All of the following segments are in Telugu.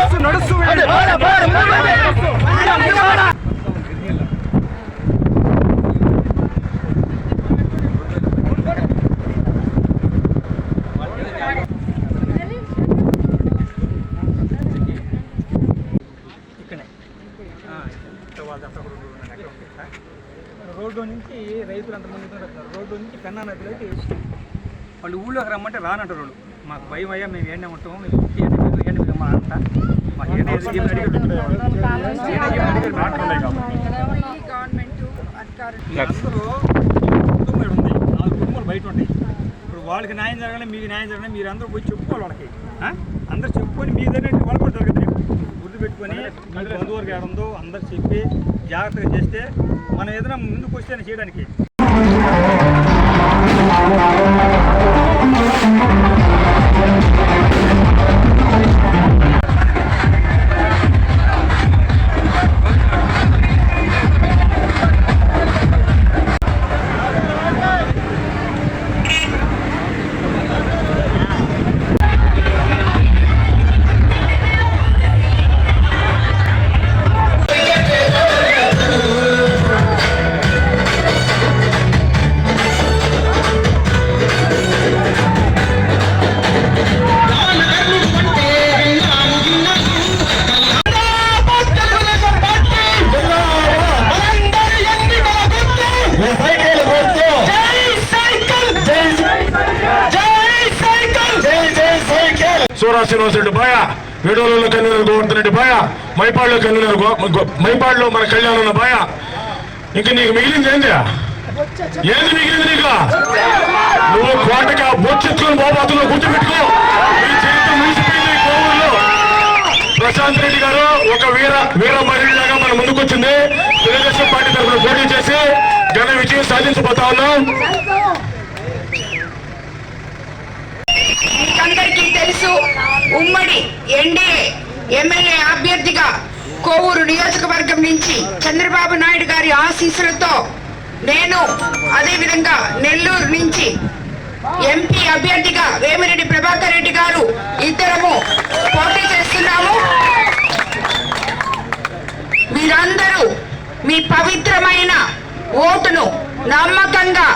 నడుస్తు నడుస్తు రోడ్డు నుంచి రైతులు అంత ముందు రోడ్డు నుంచి పెన్నా నదిలో వాళ్ళు ఊళ్ళోకి రమ్మంటే రానంటారు వాళ్ళు. మాకు భయం అయ్యా మేము ఏంటంటాము మేము మా ఏది కుటుంబం ఈడ ఉంది. నాలుగు కుటుంబాలు బయట ఉంటాయి ఇప్పుడు వాళ్ళకి న్యాయం జరగాలి మీకు న్యాయం జరగాలి మీరు అందరూ పోయి చెప్పుకోవాలి వాళ్ళకి. ఆ? అందరూ చెప్పుకొని మీ దగ్గర వాళ్ళు కూడా జరగదు గుర్తుపెట్టుకొని మీ బంధువులకు ఏడుందో అందరు చెప్పి జాగ్రత్తగా చేస్తే మనం ఏదైనా ముందుకు వస్తే చేయడానికి. శ్రీనివాస్ రెడ్డి బాయ వేడోలలో కన్వీనర్ గోవర్ధన్ రెడ్డి బాయ మైపాడులో కన్వీనర్ గో- మైపాడులో మన కళ్యాణ్ ఉన్న బాయ. ఇంకా నీకు మిగిలింది ఏంది? ఏంది మిగిలింది నీకు? నువ్వు కోటగా బొచ్చెత్తుకొని బాబాతులో గుర్తుపెట్టుకో నీ చరిత్ర ముగిసిపోయింది కోవూరులో. ప్రశాంత్ రెడ్డి గారు ఒక వీర వీర మహిళగా మన ముందుకొచ్చింది. తెలుగుదేశం పార్టీ తరఫున పోటీ చేసి ఘన విజయం సాధించబోతా ఉన్నాం మీకందరికీ తెలుసు ఉమ్మడి ఎన్డీఏ ఎమ్మెల్యే అభ్యర్థిగా కోవూరు నియోజకవర్గం నుంచి చంద్రబాబు నాయుడు గారి ఆశీస్సులతో నేను అదేవిధంగా నెల్లూరు నుంచి ఎంపీ అభ్యర్థిగా వేమిరెడ్డి ప్రభాకర్ రెడ్డి గారు ఇద్దరము పోటీ చేస్తున్నాము. మీరందరూ మీ పవిత్రమైన ఓటును నమ్మకంగా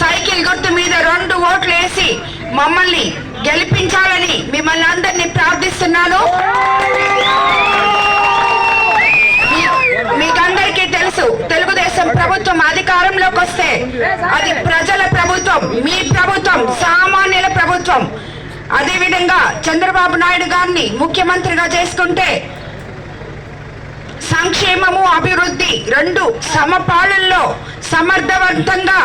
సైకిల్ గుర్తు మీద రెండు ఓట్లు వేసి మమ్మల్ని గెలిపించాలని మిమ్మల్ని అందరినీ ప్రార్థిస్తున్నాను. మీకందరికీ తెలుసు తెలుగుదేశం ప్రభుత్వం అధికారంలోకి వస్తే అది ప్రజల ప్రభుత్వం మీ ప్రభుత్వం సామాన్యుల ప్రభుత్వం. అదేవిధంగా చంద్రబాబు నాయుడు గారిని ముఖ్యమంత్రిగా చేసుకుంటే సంక్షేమము అభివృద్ధి రెండు సమపాలనలో సమర్థవంతంగా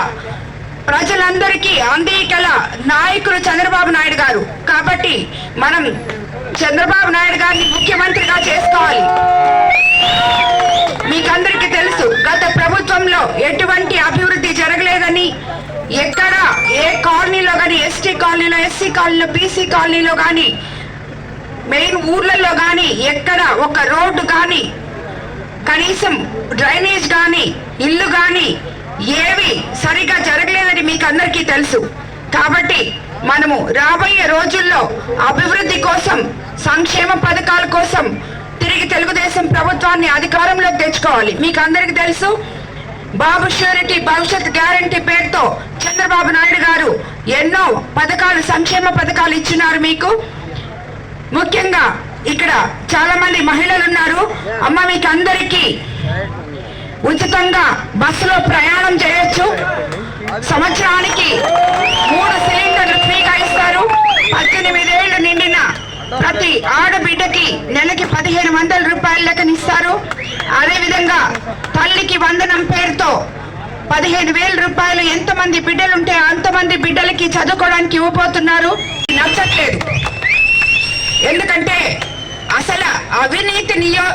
ప్రజలందరికీ అందికల నాయకులు చంద్రబాబు నాయుడు గారు. కాబట్టి మనం చంద్రబాబు నాయుడు గారిని ముఖ్యమంత్రిగా చేసుకోవాలి. మీకందరికీ తెలుసు గత ప్రభుత్వంలో ఎటువంటి అభివృద్ధి జరగలేదని ఎక్కడ ఏ కాలనీలో కానీ ఎస్టీ కాలనీలో ఎస్సీ కాలనీలో బీసీ కాలనీలో కానీ మెయిన్ ఊర్లలో కానీ ఎక్కడ ఒక రోడ్డు కానీ కనీసం డ్రైనేజ్ కానీ ఇల్లు కానీ ఏవి సరిగా జరగలేదని మీకు అందరికీ తెలుసు. కాబట్టి మనము రాబోయే రోజుల్లో అభివృద్ధి కోసం సంక్షేమ పథకాల కోసం తిరిగి తెలుగుదేశం ప్రభుత్వాన్ని అధికారంలోకి తెచ్చుకోవాలి. మీకు అందరికీ తెలుసు బాబు ష్యూరిటీ భవిష్యత్ గ్యారంటీ పేరుతో చంద్రబాబు నాయుడు గారు ఎన్నో పథకాలు సంక్షేమ పథకాలు ఇచ్చినారు మీకు. ముఖ్యంగా ఇక్కడ చాలా మంది మహిళలు ఉన్నారు. అమ్మ మీకు అందరికీ ఉచితంగా బస్సులో ప్రయాణం చేయొచ్చు. సంవత్సరానికి మూడు సిలిండర్లు ఫ్రీగా ఇస్తారు. పద్దెనిమిదేళ్ళు నిండిన ప్రతి ఆడబిడ్డకి నెలకి పదిహేను వందల రూపాయల లెక్కనిస్తారు. అదేవిధంగా తల్లికి వందనం పేరుతో పదిహేను వేల రూపాయలు ఎంతమంది బిడ్డలుంటే అంతమంది బిడ్డలకి చదువుకోవడానికి ఇవ్వబోతున్నారు. నచ్చట్లేదు. ఎందుకంటే అసలు అవినీతి నియో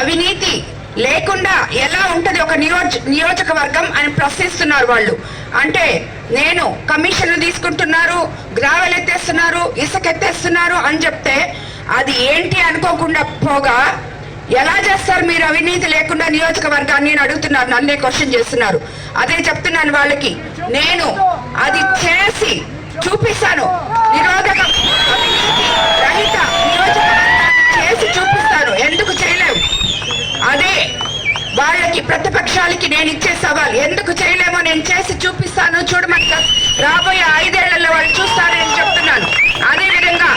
అవినీతి లేకుండా ఎలా ఉంటది ఒక నియోజ నియోజకవర్గం అని ప్రశ్నిస్తున్నారు వాళ్ళు. అంటే నేను కమిషన్లు తీసుకుంటున్నారు గ్రావెల్ ఎత్తేస్తున్నారు ఇసుక ఎత్తేస్తున్నారు అని చెప్తే అది ఏంటి అనుకోకుండా పోగా ఎలా చేస్తారు మీరు అవినీతి లేకుండా నియోజకవర్గాన్ని నేను అడుగుతున్నారు నన్నే క్వశ్చన్ చేస్తున్నారు. అదే చెప్తున్నాను వాళ్ళకి. నేను అది చేసి చూపిస్తాను. నిరోధక అవినీతి రహిత నియోజకవర్గాన్ని చేసి చూపిస్తాను. ఎందుకు చేయలేవు? అదే వాళ్ళకి ప్రతిపక్షాలకి నేను ఇచ్చే సవాల్. ఎందుకు చేయలేమో నేను చేసి చూపిస్తాను. చూడమని రాబోయే ఐదేళ్ళలో వాళ్ళు చూస్తారని చెప్తున్నాను. అదేవిధంగా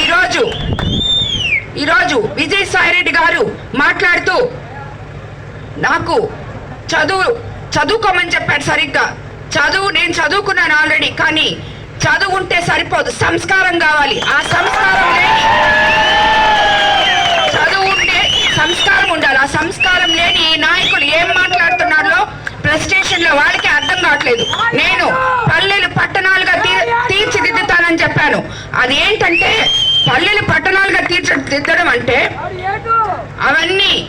ఈరోజు ఈ రోజు ఈరోజు విజయసాయిరెడ్డి గారు మాట్లాడుతూ నాకు చదువు చదువుకోమని చెప్పాడు సరిగ్గా. చదువు నేను చదువుకున్నాను ఆల్రెడీ కానీ చదువు ఉంటే సరిపోదు. సంస్కారం కావాలి. ఆ సంస్కారం లేని చదువు ఉంటే సంస్కారం ఉండాలి ఆ సంస్కారం లేని ఈ నాయకులు ఏం మాట్లాడుతున్నారో స్టేషన్లో వాళ్ళకి అర్థం కావట్లేదు. నేను పల్లెలు పట్టణాలుగా తీ- తీర్చిదిద్దుతానని చెప్పాను. అది ఏంటంటే పల్లెలు పట్టణాలుగా తీర్చిదిద్దడం అంటే అవన్నీ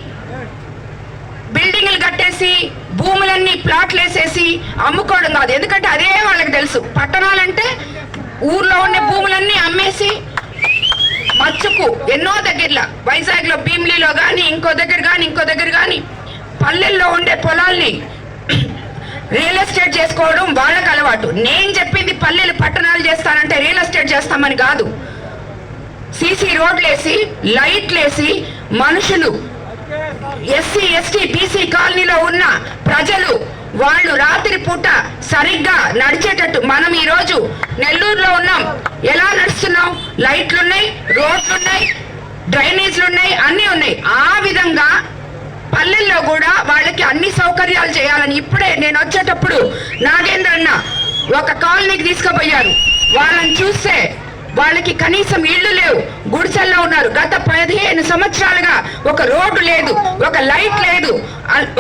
బిల్డింగ్లు కట్టేసి భూములన్నీ ప్లాట్లు వేసేసి అమ్ముకోవడం కాదు. ఎందుకంటే అదే వాళ్ళకి తెలుసు. పట్టణాలంటే ఊర్లో ఉండే భూములన్నీ అమ్మేసి మచ్చుకు ఎన్నో దగ్గరలో వైజాగ్లో కానీ ఇంకో దగ్గర కానీ ఇంకో దగ్గర కానీ పల్లెల్లో ఉండే పొలాల్ని రియల్ ఎస్టేట్ చేసుకోవడం వాళ్ళకి అలవాటు. నేను చెప్పింది పల్లెలు పట్టణాలు చేస్తానంటే రియల్ ఎస్టేట్ చేస్తామని కాదు. సీసీ రోడ్లేసి లైట్లేసి మనుషులు ఎస్సీ ఎస్టీ బీసీ కాలనీలో ఉన్న ప్రజలు వాళ్ళు రాత్రి పూట సరిగ్గా నడిచేటట్టు మనం ఈ రోజు నెల్లూరులో ఉన్నాం. ఎలా నడుస్తున్నాం లైట్లున్నాయి రోడ్లున్నాయి డ్రైనేజ్లు ఉన్నాయి అన్నీ ఉన్నాయి. ఆ విధంగా పల్లెల్లో కూడా వాళ్ళకి అన్ని సౌకర్యాలు చేయాలని ఇప్పుడే నేను వచ్చేటప్పుడు నాగేంద్ర అన్న ఒక కాలనీకి తీసుకుపోయారు. వాళ్ళని చూస్తే వాళ్ళకి కనీసం ఇళ్ళు లేవు గుడిసెల్లో ఉన్నారు. గత పదిహేను సంవత్సరాలుగా ఒక రోడ్డు లేదు ఒక లైట్ లేదు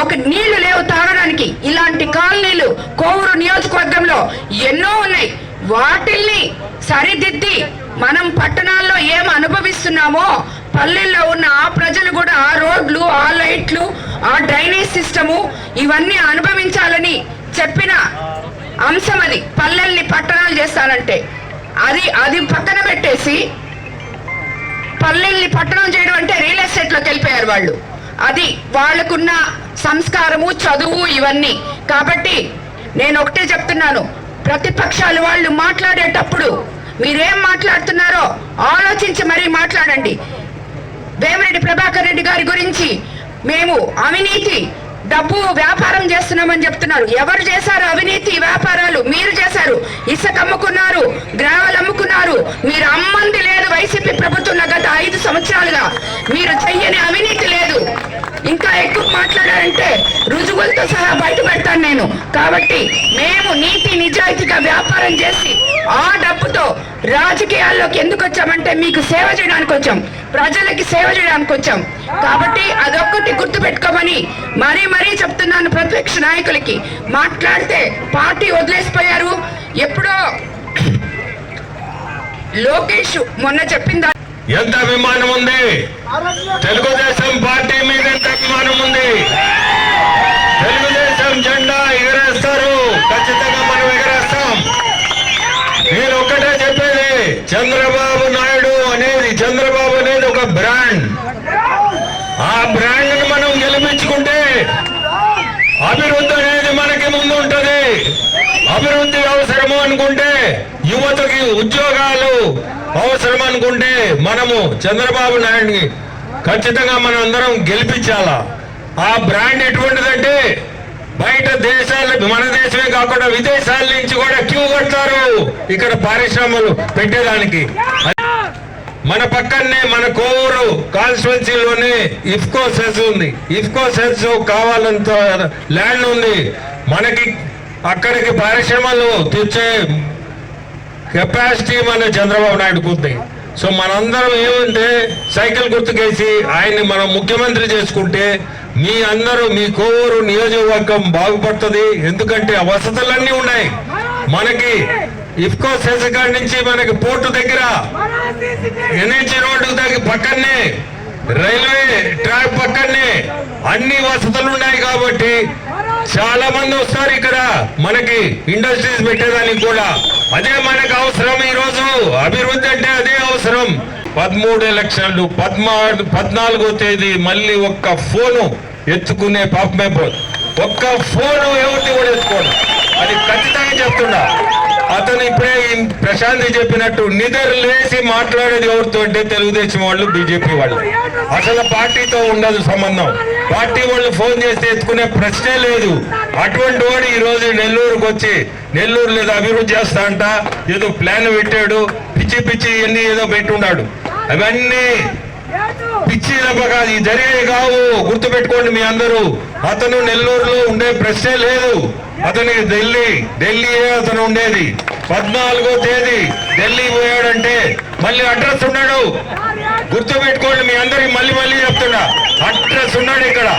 ఒక నీళ్ళు లేవు తాగడానికి. ఇలాంటి కాలనీలు కోవూరు నియోజకవర్గంలో ఎన్నో ఉన్నాయి. వాటిల్ని సరిదిద్ది మనం పట్టణాల్లో ఏం అనుభవిస్తున్నామో పల్లెల్లో ఉన్న ఆ ప్రజలు కూడా ఆ రోడ్లు ఆ లైట్లు ఆ డ్రైనేజ్ సిస్టము ఇవన్నీ అనుభవించాలని చెప్పిన అంశం అది. పల్లెల్ని పట్టణాలు చేస్తానంటే. అది అది పక్కన పెట్టేసి పల్లెల్ని పట్టణం చేయడం అంటే రియల్ ఎస్టేట్లోకి వెళ్ళిపోయారు వాళ్ళు. అది వాళ్ళకున్న సంస్కారము చదువు ఇవన్నీ. కాబట్టి నేను ఒకటే చెప్తున్నాను. ప్రతిపక్షాలు వాళ్ళు మాట్లాడేటప్పుడు మీరేం మాట్లాడుతున్నారో ఆలోచించి మరీ మాట్లాడండి. వేమిరెడ్డి ప్రభాకర్ రెడ్డి గారి గురించి మేము అవినీతి డబ్బు వ్యాపారం చేస్తున్నామని చెప్తున్నారు. ఎవరు చేశారు అవినీతి వ్యాపారాలు? మీరు చేశారు. ఇసుక అమ్ముకున్నారు గ్రామాలు అమ్ముకున్నారు. మీరు అమ్మంది లేదు వైసీపీ ప్రభుత్వం గత ఐదు సంవత్సరాలుగా. మీరు చెయ్యని అవినీతి లేదు. ఇంకా ఎక్కువ మాట్లాడారంటే రుజువులతో సహా నేను. కాబట్టి మేము నీతి నిజాయితీగా వ్యాపారం చేసి ఆ డబ్బుతో రాజకీయాల్లోకి ఎందుకు వచ్చామంటే మీకు సేవ చేయడానికి వచ్చాం. ప్రజలకి సేవ చేయడానికి వచ్చాం. కాబట్టి అదొక్కటి గుర్తు పెట్టుకోమని మరీ మరీ చెప్తున్నాను ప్రతిపక్ష నాయకులకి. మాట్లాడితే పార్టీ వదిలేసిపోయారు. ఎప్పుడో లోకేష్ మొన్న చెప్పిందా? ఎంత అభిమానం ఉంది? తెలుగుదేశం పార్టీ మీద ఎంత అభిమానం ఉంది? ఖచ్చితంగా మనం ఎగరేస్తాం. నేను ఒక్కటే చెప్పేది చంద్రబాబు నాయుడు అనేది చంద్రబాబు అనేది ఒక బ్రాండ్. ఆ బ్రాండ్ని మనం గెలిపించుకుంటే అభివృద్ధి అనేది మనకి ముందు ఉంటది. అభివృద్ధి అవసరము అనుకుంటే యువతకి ఉద్యోగాలు అవసరం అనుకుంటే మనము చంద్రబాబు నాయుడిని ఖచ్చితంగా మనం అందరం గెలిపించాలా. ఆ బ్రాండ్ ఎటువంటిదంటే బయట దేశాలు మన దేశమే కాకుండా విదేశాల నుంచి కూడా క్యూ కడతారు. ఇక్కడ పరిశ్రమలు పెట్టేదానికి. మన పక్కనే మన కోవూరు కాన్స్టిట్యున్సీలోనే ఇఫ్కో సెన్స్ ఉంది. ఇఫ్కో సెన్స్ కావాలంత ల్యాండ్ ఉంది. మనకి అక్కడికి పరిశ్రమలు తెచ్చే కెపాసిటీ మన చంద్రబాబు నాయుడుకు ఉంది. సో మనందరం ఏమంటే సైకిల్ గుర్తుకేసి ఆయన్ని మనం ముఖ్యమంత్రి చేసుకుంటే మీ అందరూ మీ కోవూరు నియోజకవర్గం బాగుపడుతుంది. ఎందుకంటే ఆ వసతులన్నీ ఉన్నాయి. మనకి ఇఫ్కో సెస్ నుంచి మనకి పోర్టు దగ్గర ఎన్హెచ్ రోడ్డు దగ్గర పక్కనే రైల్వే ట్రాక్ పక్కనే అన్ని వసతులు ఉన్నాయి కాబట్టి చాలా మంది వస్తారు ఇక్కడ. మనకి ఇండస్ట్రీస్ పెట్టేదానికి కూడా. అదే మనకు అవసరం ఈ రోజు అభివృద్ధి అంటే అదే అవసరం. పదమూడు ఎలక్షన్లు పద్మా పద్నాలుగో తేదీ మళ్ళీ ఒక్క ఫోను ఎత్తుకునే పాపమే పోదు ఒక్క ఫోను ఎవరిని కూడా ఎత్తుకోడు. అది ఖచ్చితంగా చెప్తున్నా. అతను ఇప్పుడే ప్రశాంతి ప్రశాంత్ చెప్పినట్టు నిద్ర లేచి మాట్లాడేది ఎవరితో అంటే తెలుగుదేశం వాళ్ళు బీజేపీ వాళ్ళు. అసలు పార్టీతో ఉండదు సంబంధం. పార్టీ వాళ్ళు ఫోన్ చేస్తే ఎత్తుకునే ప్రశ్నే లేదు. అటువంటి వాడు ఈ నెల్లూరుకు వచ్చి నెల్లూరు లేదా అభివృద్ధి చేస్తా అంట. ఏదో ప్లాన్ పెట్టాడు. పిచ్చి పిచ్చి ఇవన్నీ ఏదో పెట్టున్నాడు అవన్నీ పిచ్చి దెబ్బగా ఈ జరిగేవి కావు. గుర్తుపెట్టుకోండి మీ అందరూ. అతను నెల్లూరులో ఉండే ప్రశ్నే లేదు. అతనికి ఢిల్లీ ఢిల్లీయే అతను ఉండేది. పద్నాలుగో తేదీ ఢిల్లీ పోయాడంటే మళ్ళీ అడ్రస్ ఉన్నాడు. గుర్తుపెట్టుకోండి మీ అందరికి మళ్ళీ మళ్ళీ చెప్తున్నా. అడ్రస్ ఉన్నాడు ఇక్కడ.